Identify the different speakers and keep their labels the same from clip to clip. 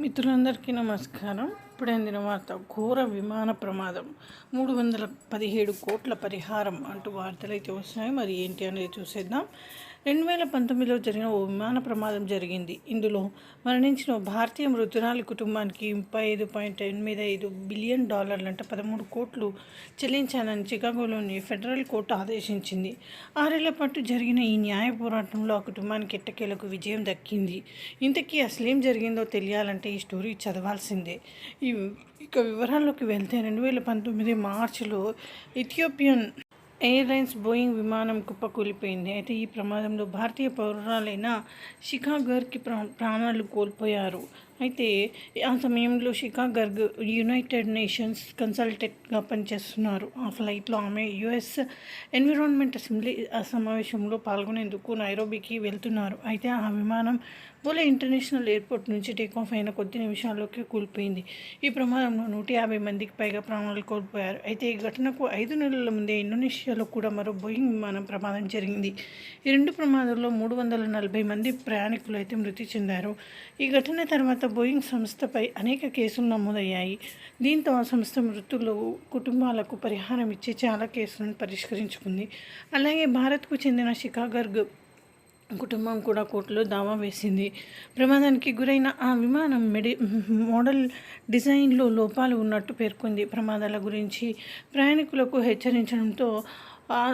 Speaker 1: మిత్రులందరికీ నమస్కారం. ఇప్పుడు అందిన వార్త. ఘోర విమాన ప్రమాదం. మూడు వందల పదిహేడు కోట్ల పరిహారం అంటూ వార్తలు అయితే వస్తున్నాయి. మరి ఏంటి అనేది చూసేద్దాం. రెండు వేల పంతొమ్మిదిలో జరిగిన ఓ విమాన ప్రమాదం జరిగింది. ఇందులో మరణించిన భారతీయ మృతురాలి కుటుంబానికి ముప్పై ఐదు పాయింట్ ఎనిమిది ఐదు బిలియన్ డాలర్లు అంటే పదమూడు కోట్లు చెల్లించాలని చికాగోలోని ఫెడరల్ కోర్టు ఆదేశించింది. ఆరేళ్ళ పాటు జరిగిన ఈ న్యాయ పోరాటంలో ఆ కుటుంబానికి ఎట్టకేలకు విజయం దక్కింది. ఇంతకీ అసలేం జరిగిందో తెలియాలంటే ఈ స్టోరీ చదవాల్సిందే. ఈ ఇక వివరాల్లోకి వెళ్తే రెండు వేల పంతొమ్మిది మార్చిలో ఇథియోపియన్ ఎయిర్లైన్స్ బోయింగ్ విమానం కుప్పకూలిపోయింది. అయితే ఈ ప్రమాదంలో భారతీయ పౌరురాలైన శిఖా గర్గ్కి ప్రా ప్రాణాలు కోల్పోయారు. అయితే ఆ సమయంలో శిఖా గర్గ్ యునైటెడ్ నేషన్స్ కన్సల్టెంట్గా పనిచేస్తున్నారు. ఆ ఫ్లైట్లో ఆమె యుఎస్ ఎన్విరాన్మెంట్ అసెంబ్లీ సమావేశంలో పాల్గొనేందుకు నైరోబీకి వెళ్తున్నారు. అయితే ఆ విమానం బోలే ఇంటర్నేషనల్ ఎయిర్పోర్ట్ నుంచి టేకాఫ్ అయిన కొద్ది నిమిషాల్లోకి కూలిపోయింది. ఈ ప్రమాదంలో నూట యాభై మందికి పైగా ప్రాణాలు కోల్పోయారు. అయితే ఈ ఘటనకు ఐదు నెలల ముందే ఇండోనేషియాలో కూడా మరో బోయింగ్ విమానం ప్రమాదం జరిగింది. ఈ రెండు ప్రమాదాల్లో మూడు వందల నలభై మంది ప్రయాణికులు అయితే మృతి చెందారు. ఈ ఘటన తర్వాత బోయింగ్ సంస్థపై అనేక కేసులు నమోదయ్యాయి. దీంతో ఆ సంస్థ మృతులు కుటుంబాలకు పరిహారం ఇచ్చి చాలా కేసులను పరిష్కరించుకుంది. అలాగే భారత్కు చెందిన షికాగర్గ్ కుటుంబం కూడా కోర్టులో దావా వేసింది. ప్రమాదానికి గురైన ఆ విమానం మెడి మోడల్ డిజైన్లో లోపాలు ఉన్నట్టు పేర్కొంది. ప్రమాదాల గురించి ప్రయాణికులకు హెచ్చరించడంతో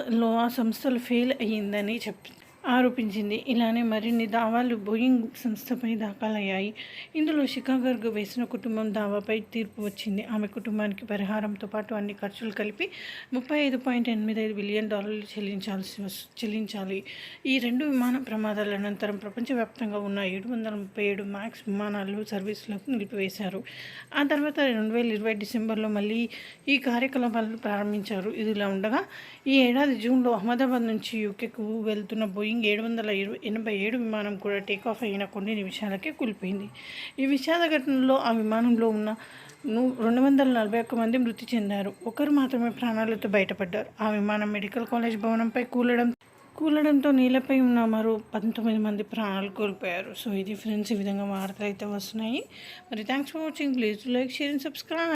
Speaker 1: లో ఆ సంస్థలు ఫెయిల్ అయ్యిందని చెప్ ఆరోపించింది. ఇలానే మరిన్ని దావాలు బోయింగ్ సంస్థపై దాఖలయ్యాయి. ఇందులో షికాగర్గ్ వేసిన కుటుంబం దావాపై తీర్పు వచ్చింది. ఆమె కుటుంబానికి పరిహారంతో పాటు అన్ని ఖర్చులు కలిపి ముప్పై ఐదు పాయింట్ ఎనిమిది ఐదు బిలియన్ డాలర్లు చెల్లించాల్సి చెల్లించాలి. ఈ రెండు విమాన ప్రమాదాల అనంతరం ప్రపంచవ్యాప్తంగా ఉన్న ఏడు వందల ముప్పై ఏడు మ్యాక్స్ విమానాలు సర్వీసులకు నిలిపివేశారు. ఆ తర్వాత రెండు వేల ఇరవై డిసెంబర్లో మళ్ళీ ఈ కార్యకలాపాలను ప్రారంభించారు. ఇదిలా ఉండగా ఈ ఏడాది జూన్లో అహ్మదాబాద్ నుంచి యూకేకు వెళ్తున్న బోయింగ్ బోయింగ్ ఏడు వందల ఇరవై ఎనభై ఏడు విమానం కూడా టేకాఫ్ అయిన కొన్ని నిమిషాలకే కూలిపోయింది. ఈ విషాద ఘటనలో ఆ విమానంలో ఉన్న రెండు వందల నలభై ఒక్క మంది మృతి చెందారు. ఒకరు మాత్రమే ప్రాణాలతో బయటపడ్డారు. ఆ విమానం మెడికల్ కాలేజ్ భవనంపై కూలడం కూలడంతో నీళ్ళపై ఉన్న మరో పంతొమ్మిది మంది ప్రాణాలు కోల్పోయారు. సో ఇది ఫ్రెండ్స్ ఈ విధంగా వార్తలు అయితే వస్తున్నాయి. మరి thanks for watching. Please like share and subscribe.